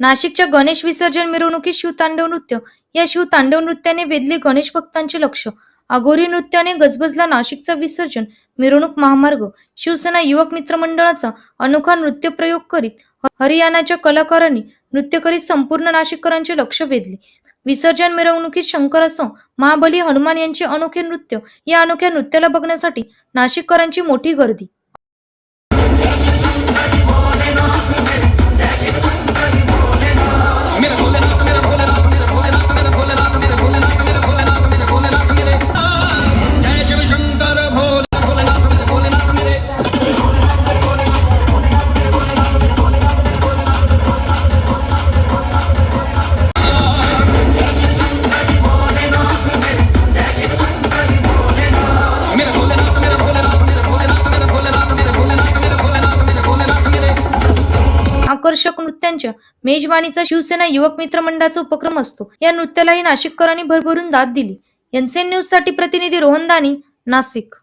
नाशिकच्या गणेश विसर्जन मिरवणुकीत शिवतांडव नृत्य. या शिवतांडव नृत्याने वेधले गणेश भक्तांचे लक्ष. अघोरी नृत्याने गजबजला नाशिकचा विसर्जन मिरवणूक महामार्ग. शिवसेना युवक मित्र मंडळाचा अनोखा नृत्य प्रयोग करीत हरियाणाच्या कलाकारांनी नृत्य करीत संपूर्ण नाशिककरांचे लक्ष वेधले. विसर्जन मिरवणुकीत शंकर असो महाबली हनुमान यांचे अनोखे नृत्य या अनोख्या नृत्याला बघण्यासाठी नाशिककरांची मोठी गर्दी. आकर्षक नृत्यांच्या मेजवानीचा शिवसेना युवक मित्र मंडळाचा उपक्रम असतो. या नृत्यालाही नाशिककरांनी भरभरून दाद दिली. एनसीएन न्यूजसाठी प्रतिनिधी रोहन दानी नाशिक.